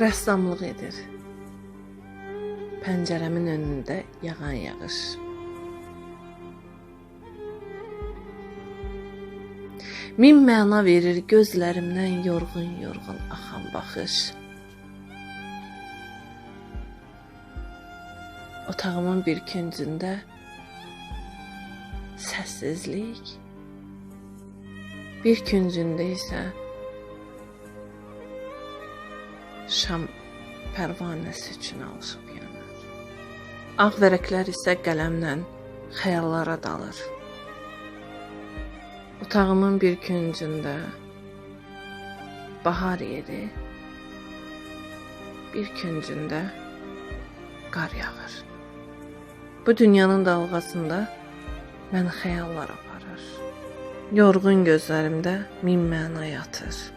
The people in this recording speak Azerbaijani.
rəssamlıq edir. Pəncərəmin önündə yağan yağış. Min məna verir gözlərimdən yorğun-yorğun axan baxış. Otağımın bir küncündə səssizlik, bir küncündə isə şam pərvanəsi üçün alışıb yanır. Ağ vərəqlər isə qələmlə xəyallara dalır. Otağımın bir küncündə bahar yeri, bir küncündə qar yağır. Bu dünyanın dalğasında mən xəyallar aparır. Yorğun gözlərimdə min məna yatır.